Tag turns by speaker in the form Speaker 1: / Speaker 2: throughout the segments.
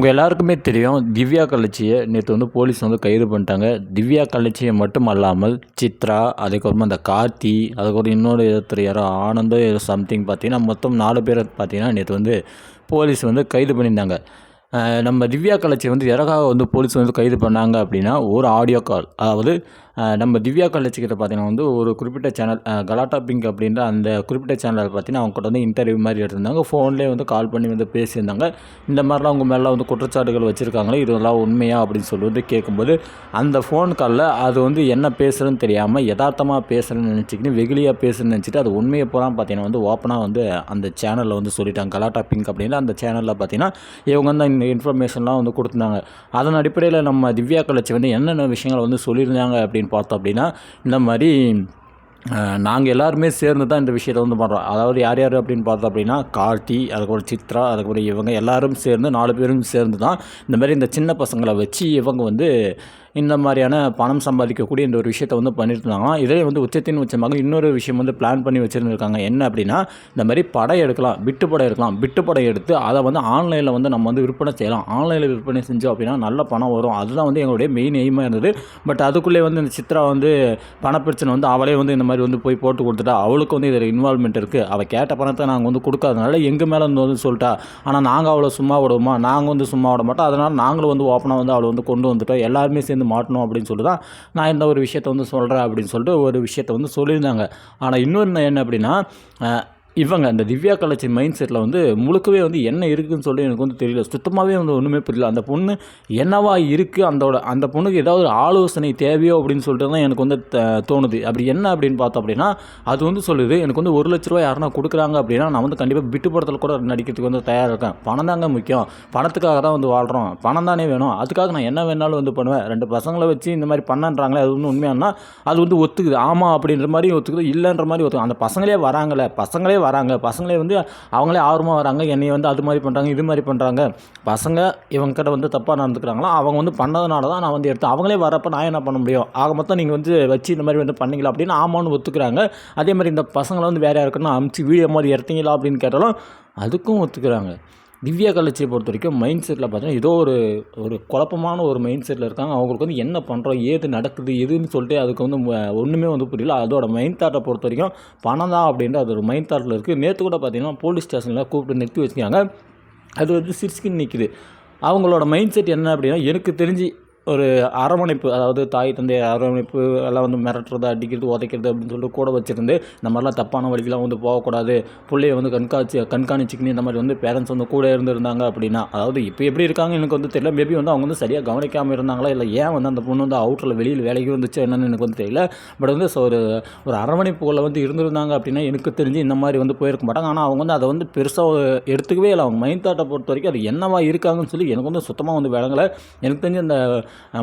Speaker 1: உங்கள் எல்லாருக்குமே தெரியும் திவ்யா கலட்சியை நேற்று வந்து போலீஸ் வந்து கைது பண்ணிட்டாங்க. திவ்யா கலட்சியை மட்டும் அல்லாமல் சித்ரா அதுக்கப்புறமா அந்த கார்த்தி அதுக்கப்புறம் இன்னொரு ஒருத்தர் யாரோ ஆனந்தோ ஏதோ சம்திங் பார்த்தீங்கன்னா மொத்தம் நாலு பேர் பார்த்தீங்கன்னா நேற்று வந்து போலீஸ் வந்து கைது பண்ணியிருந்தாங்க. நம்ம திவ்யா கலட்சியை வந்து எதற்காக வந்து போலீஸ் வந்து கைது பண்ணாங்க அப்படின்னா ஒரு ஆடியோ கால் அதாவது நம்ம திவ்யா கள்ளச்சிக்கிட்ட பார்த்தீங்கன்னா வந்து ஒரு குறிப்பிட்ட சேனல் கலாட்டா பிங்க் அப்படின்ற அந்த குறிப்பிட்ட சேனல் பார்த்தீங்கன்னா அவங்க கிட்ட வந்து இன்டர்வியூ மாதிரி எடுத்திருந்தாங்க. ஃபோன்லேயே வந்து கால் பண்ணி வந்து பேசியிருந்தாங்க. இந்த மாதிரிலாம் அவங்க மேலே வந்து குற்றச்சாட்டுகள் வச்சுருக்காங்களே இதெல்லாம் உண்மையா அப்படின்னு சொல்லி வந்து கேட்கும்போது அந்த ஃபோன் காலில் அது வந்து என்ன பேசுகிறேன்னு தெரியாமல் யதார்த்தமாக பேசுகிறேன்னு நினச்சிக்கின்னு வெகுளியாக பேசுகிறேன்னு நினச்சிட்டு அது உண்மையை பூரா பார்த்தீங்கன்னா வந்து ஓப்பனாக வந்து அந்த சேனலில் வந்து சொல்லிட்டாங்க. கலாட்டா பிங்க் அப்படின்னு அந்த சேனலில் பார்த்தீங்கன்னா இவங்க வந்து இந்த இன்ஃபர்மேஷன்லாம் வந்து கொடுத்துருந்தாங்க. அதன் அடிப்படையில் நம்ம திவ்யா கலச்சி வந்து என்னென்ன விஷயங்களை வந்து சொல்லியிருந்தாங்க அப்படின்னு பார்த்தோம் அப்படின்னா இந்த மாதிரி நாங்கள் எல்லாருமே சேர்ந்து தான் இந்த விஷயத்தை வந்து பண்ணுறோம் அதாவது யார் யார் அப்படின்னு பார்த்தோம் அப்படின்னா கார்த்தி அதுக்கப்புறம் சித்ரா அதுக்கப்புறம் இவங்க எல்லாரும் சேர்ந்து நாலு பேரும் சேர்ந்து தான் இந்த மாதிரி இந்த சின்ன பசங்களை வச்சு இவங்க வந்து இந்த மாதிரியான பணம் சம்பாதிக்கக்கூடிய இந்த ஒரு விஷயத்தை வந்து பண்ணிட்டு இதே வந்து உச்சத்தின் உச்சமாக இன்னொரு விஷயம் வந்து பிளான் பண்ணி வச்சுருந்துருக்காங்க. என்ன அப்படின்னா இந்த மாதிரி படம் எடுக்கலாம் விட்டு படம் எடுக்கலாம். விட்டு படம் எடுத்து அதை வந்து ஆன்லைனில் வந்து நம்ம வந்து விற்பனை செய்யலாம். ஆன்லைனில் விற்பனை செஞ்சோம் அப்படின்னா நல்ல பணம் வரும். அதுதான் வந்து எங்களுடைய மெயின் எய்மாக இருந்தது. பட் அதுக்குள்ளே வந்து இந்த சித்ரா வந்து பணப்பிரச்சனை வந்து அவளே வந்து இந்த மாதிரி வந்து போய் போட்டு கொடுத்துட்டா. அவளுக்கு வந்து இதில் இன்வால்மெண்ட் இருக்குது அவள் கேட்ட பணத்தை நாங்கள் வந்து கொடுக்காதனால எங்கள் மேலே வந்து வந்து சொல்லிட்டா. ஆனால் நாங்கள் அவளை சும்மா விடுவோமா? நாங்கள் வந்து சும்மா விட மாட்டோம் அதனால் நாங்களும் வந்து ஓப்பனாக வந்து அவளை வந்து கொண்டு வந்துட்டோம். எல்லாருமே சேர்ந்து மாட்டணும் அப்படின்னு சொல்லி தான் நான் இந்த ஒரு விஷயத்தை வந்து சொல்கிறேன் அப்படின்னு சொல்லிட்டு ஒரு விஷயத்தை வந்து சொல்லியிருந்தாங்க. ஆனால் இன்னொன்று என்ன அப்படின்னா இவங்க அந்த திவ்யா கலச்சி மைண்ட் செட்டில் வந்து முழுக்கவே வந்து என்ன இருக்குதுன்னு சொல்லி எனக்கு வந்து தெரியல. சுத்தமாகவே வந்து ஒன்றுமே புரியல. அந்த பொண்ணு என்னவா இருக்குது அந்தோட அந்த பொண்ணுக்கு ஏதாவது ஒரு ஆலோசனை தேவையோ அப்படின்னு சொல்லிட்டு தான் எனக்கு வந்து த- தோணுது. அப்படி என்ன அப்படின்னு பார்த்தோம் அப்படின்னா அது வந்து சொல்லுது எனக்கு வந்து ஒரு லட்ச ரூபாய் யாருன்னா கொடுக்குறாங்க அப்படின்னா நான் வந்து கண்டிப்பாக விட்டு படத்தில் கூட நடிக்கிறதுக்கு வந்து தயாராக இருக்கேன். பணம் தாங்க முக்கியம். பணத்துக்காக தான் வந்து வாழ்கிறோம் பணம் தானே வேணும். அதுக்காக நான் என்ன வேணாலும் வந்து பண்ணுவேன். ரெண்டு பசங்களை வச்சு இந்த மாதிரி பண்ணன்றாங்களே அது வந்து உண்மையானா அது வந்து ஒத்துக்குது. ஆமாம் அப்படின்ற மாதிரி ஒத்துக்குது இல்லைன்ற மாதிரி ஒத்துக்குது. அந்த பசங்களே வராங்களே பசங்களே வராங்க. பசங்களே வந்து அவங்களே ஆர்வமாக வராங்க. என்னை வந்து அது மாதிரி பண்ணுறாங்க இது மாதிரி பண்ணுறாங்க பசங்க இவங்க கிட்ட வந்து தப்பாக நடந்துக்கிறாங்களா? அவங்க வந்து பண்ணதுனால தான் நான் வந்து எடுத்தேன். அவங்களே வரப்போ நான் என்ன பண்ண முடியும்? ஆக மொத்தம் நீங்கள் வந்து வச்சு இந்த மாதிரி வந்து பண்ணீங்களா அப்படின்னு ஆமான்னு ஒத்துக்கிறாங்க. அதே மாதிரி இந்த பசங்களை வந்து வேறு யாருக்குன்னா அமுச்சு வீடியோ மாதிரி எடுத்தீங்களா அப்படின்னு கேட்டாலும் அதுக்கும் ஒத்துக்கிறாங்க. திவ்யா கள்ளச்சியை பொறுத்த வரைக்கும் மைண்ட் செட்டில் பார்த்தீங்கன்னா ஏதோ ஒரு ஒரு குழப்பமான ஒரு மைண்ட் செட்டில் இருக்காங்க. அவங்களுக்கு வந்து என்ன பண்ணுறோம் ஏது நடக்குது எதுன்னு சொல்லிட்டு அதுக்கு வந்து ஒன்றுமே வந்து புரியல. அதோட மைண்ட் தாட்டை பொறுத்த வரைக்கும் பணம் தான் அப்படின்ற அது ஒரு மைண்ட் தாட்டில் இருக்குது நேற்று கூட பார்த்தீங்கன்னா போலீஸ் ஸ்டேஷனில் கூப்பிட்டு நிறுத்தி வச்சுக்காங்க அது வந்து சிரிச்சுக்கின்னு நிற்கிது அவங்களோட மைண்ட் செட் என்ன அப்படின்னா எனக்கு தெரிஞ்சு ஒரு அரவணைப்பு அதாவது தாய் தந்தை அரவணைப்பு எல்லாம் வந்து மிரட்டுறது அடிக்கிறது உதைக்கிறது அப்படின்னு சொல்லிட்டு கூட வச்சுருந்து இந்த மாதிரிலாம் தப்பான வழிக்கெலாம் வந்து போகக்கூடாது. பிள்ளைய வந்து கண்காட்சி கண்காணிச்சிக்கின்னு இந்த மாதிரி வந்து பேரண்ட்ஸ் வந்து கூட இருந்திருந்தாங்க அப்படின்னா அதாவது இப்போ எப்படி இருக்காங்க எனக்கு வந்து தெரியல. மேபி வந்து அவங்க வந்து சரியாக கவனிக்காமல் இருந்தாங்களா? இல்லை ஏன் வந்து அந்த பொண்ணு வந்து அவுட்டரில் வெளியில் வேலைக்கு வந்துச்சு என்னன்னு எனக்கு வந்து தெரியல. பட் வந்து ஸோ ஒரு ஒரு அரவணைப்புக்குள்ளே வந்து இருந்திருந்தாங்க அப்படின்னா எனக்கு தெரிஞ்சு இந்த மாதிரி வந்து போயிருக்க மாட்டாங்க. ஆனால் அவங்க வந்து அதை வந்து பெருசாக எடுத்துக்கவே இல்லை. அவங்க மைண்ட் தாட்டை பொறுத்த வரைக்கும் அது என்னவா இருக்காங்கன்னு சொல்லி எனக்கு வந்து சுத்தமாக வந்து விளங்கலை. எனக்கு தெரிஞ்சு அந்த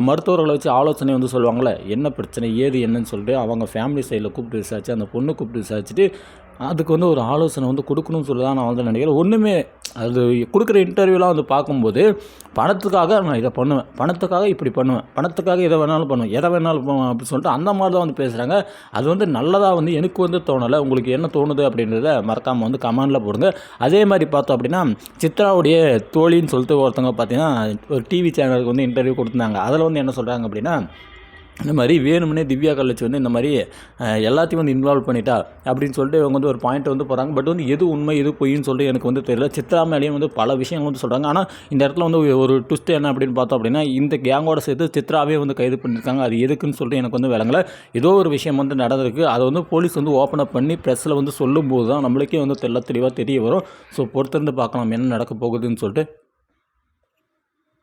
Speaker 1: மருத்துவர்களை வச்சு ஆலோசனை வந்து சொல்லுவாங்களே என்ன பிரச்சனை ஏது என்னன்னு சொல்லிட்டு அவங்க ஃபேமிலி சைடில் கூப்பிட்டு விசாரிச்சு அந்த பொண்ணு கூப்பிட்டு விசாரிச்சுட்டு அதுக்கு வந்து ஒரு ஆலோசனை வந்து கொடுக்கணும்னு சொல்லி தான் நான் வந்து நினைக்கிறேன். ஒன்றுமே அது கொடுக்குற இன்டர்வியூலாம் வந்து பார்க்கும்போது பணத்துக்காக நான் இதை பண்ணுவேன். பணத்துக்காக இப்படி பண்ணுவேன். பணத்துக்காக இதை வேணாலும் பண்ணுவேன். எதை வேணாலும் பண்ணுவேன் அப்படின்னு சொல்லிட்டு அந்த மாதிரி தான் வந்து பேசுகிறாங்க அது வந்து நல்லதாக வந்து எனக்கு வந்து தோணலை. உங்களுக்கு என்ன தோணுது அப்படின்றத மறக்காமல் வந்து கமெண்டில் போடுங்க. அதே மாதிரி பார்த்தோம் அப்படின்னா சித்ராவுடைய தோழின்னு சொல்லிட்டு ஒருத்தவங்க பார்த்தீங்கன்னா ஒரு டிவி சேனலுக்கு வந்து இன்டர்வியூ கொடுத்துருந்தாங்க. அதில் வந்து என்ன சொல்கிறாங்க அப்படின்னா இந்த மாதிரி வேணும்னே திவ்யா கல்லட்சி வந்து இந்த மாதிரி எல்லாத்தையும் வந்து இன்வால்வ் பண்ணிட்டா அப்படின்னு சொல்லிட்டு இவங்க வந்து ஒரு பாயிண்ட் வந்து போகிறாங்க பட் வந்து எது உண்மை எது பொய்ன்னு சொல்லிட்டு எனக்கு வந்து தெரியல. சித்ரா மேலேயும் வந்து பல விஷயங்கள் வந்து சொல்கிறாங்க ஆனால் இந்த இடத்துல வந்து ஒரு ட்விஸ்ட் என்ன அப்படின்னு பார்த்தோம் அப்படின்னா இந்த கேங்கோட சேர்த்து சித்ராவே வந்து கைது பண்ணியிருக்காங்க அது எதுக்குன்னு சொல்லிட்டு எனக்கு வந்து விளங்கல. ஏதோ ஒரு விஷயம் வந்து நடந்திருக்கு. அதை வந்து போலீஸ் வந்து ஓப்பன் அப் பண்ணி ப்ரெஸ்ஸில் வந்து சொல்லும்போது தான் நம்மளுக்கே வந்து தெல்ல தெளிவாக தெரிய வரும். ஸோ பொறுத்திருந்து பார்க்கலாம் என்ன நடக்க போகுதுன்னு சொல்லிட்டு